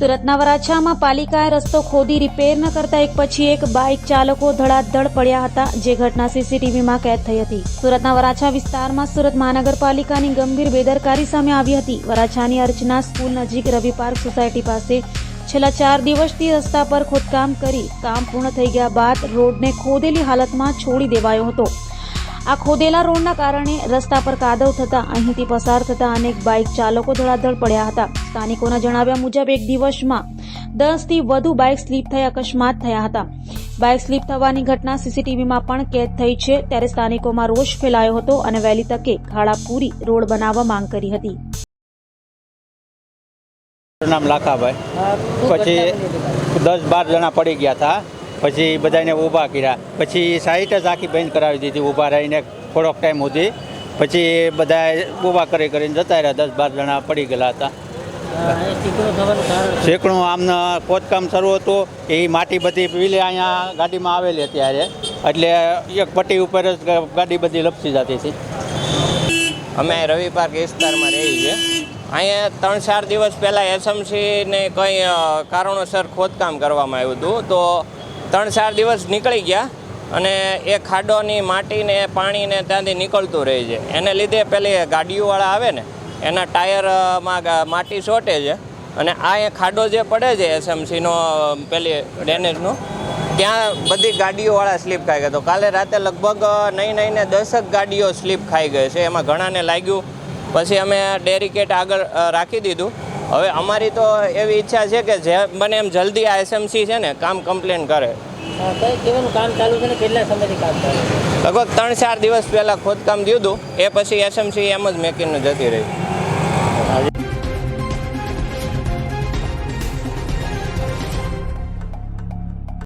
સુરતના વરાછામાં પાલિકાએ રસ્તો ખોદી રિપેર ન કરતા એક પછી એક બાઇક ચાલકો ધડાધડ પડ્યા હતા, જે ઘટના સીસીટીવીમાં કેદ થઈ હતી. સુરતના વરાછા વિસ્તારમાં સુરત મહાનગરપાલિકાની ગંભીર બેદરકારી સામે આવી હતી. વરાછાની અર્ચના સ્કૂલ નજીક રવિ પાર્ક સોસાયટી પાસે છેલ્લા ચાર દિવસથી રસ્તા પર ખોદકામ કરી કામ પૂર્ણ થઈ ગયા બાદ રોડને ખોદેલી હાલતમાં છોડી દેવાયો હતો. આ ખોદેલા રોડના કારણે રસ્તા પર કાદવ થતા અહીંથી પસાર થતા અનેક બાઇક ચાલકો ધડાધડ પડ્યા હતા. સ્થાનિકોના જણાવ્યા મુજબ એક દિવસમાં દસથી વધુ બાઇક સ્લીપ થઈ અકસ્માત થયા હતા. બાઇક સ્લીપ થવાની ઘટના સીસીટીવીમાં પણ કેદ થઈ છે. ત્યારે સ્થાનિકોમાં રોષ ફેલાયો હતો અને વહેલી તકે ખાડા પૂરી રોડ બનાવવા માંગ કરી હતી. નામ લાખાભાઈ. પછી દસ બાર જણા પડી ગયા હતા. પછી બધાને ઊભા કર્યા. પછી સાઈટ જ આખી બંધ કરાવી દીધી, ઊભા રહીને થોડોક ટાઈમ સુધી. પછી બધા ઊભા કરી કરીને જતા રહ્યા. દસ બાર જણા પડી ગયેલા હતા. શેકણું આમને ખોદકામ શરૂ હતું. એ માટી બધી પીલે અહીંયા ગાડીમાં આવેલી ત્યારે એટલે એક પટ્ટી ઉપર જ ગાડી બધી લપસી જતી હતી. અમે રવિ પાર્ક વિસ્તારમાં રહીએ છીએ. અહીંયા ત્રણ ચાર દિવસ પહેલાં એસએમસીને કંઈ કારણોસર ખોદકામ કરવામાં આવ્યું હતું. તો ત્રણ ચાર દિવસ નીકળી ગયા અને એ ખાડોની માટીને, પાણીને ત્યાંથી નીકળતું રહે છે. એને લીધે પેલી ગાડીઓવાળા આવે ને, એના ટાયરમાં માટી ચોટે છે અને આ એ ખાડો જે પડે છે એસએમસીનો પેલી ડેનેજનો, ત્યાં બધી ગાડીઓવાળા સ્લીપ ખાઈ ગયા. તો કાલે રાતે લગભગ નહીં નહીં ને દસક ગાડીઓ સ્લીપ ખાઈ ગઈ છે. એમાં ઘણાને લાગ્યું. પછી અમે ડેરીકેટ આગળ રાખી દીધું. હવે અમારી તો એવી ઈચ્છા છે કે જે બને એમ જલ્દી આ એસએમસી છે ને કામ કમ્પ્લેન કરે. કામ ચાલુ છે ને? કેટલા સમયથી કામ ચાલુ લગભગ ત્રણ ચાર દિવસ પહેલાં ખોદકામ દીધું એ પછી એસએમસી એમ જ મેકિંગનું જતી રહી.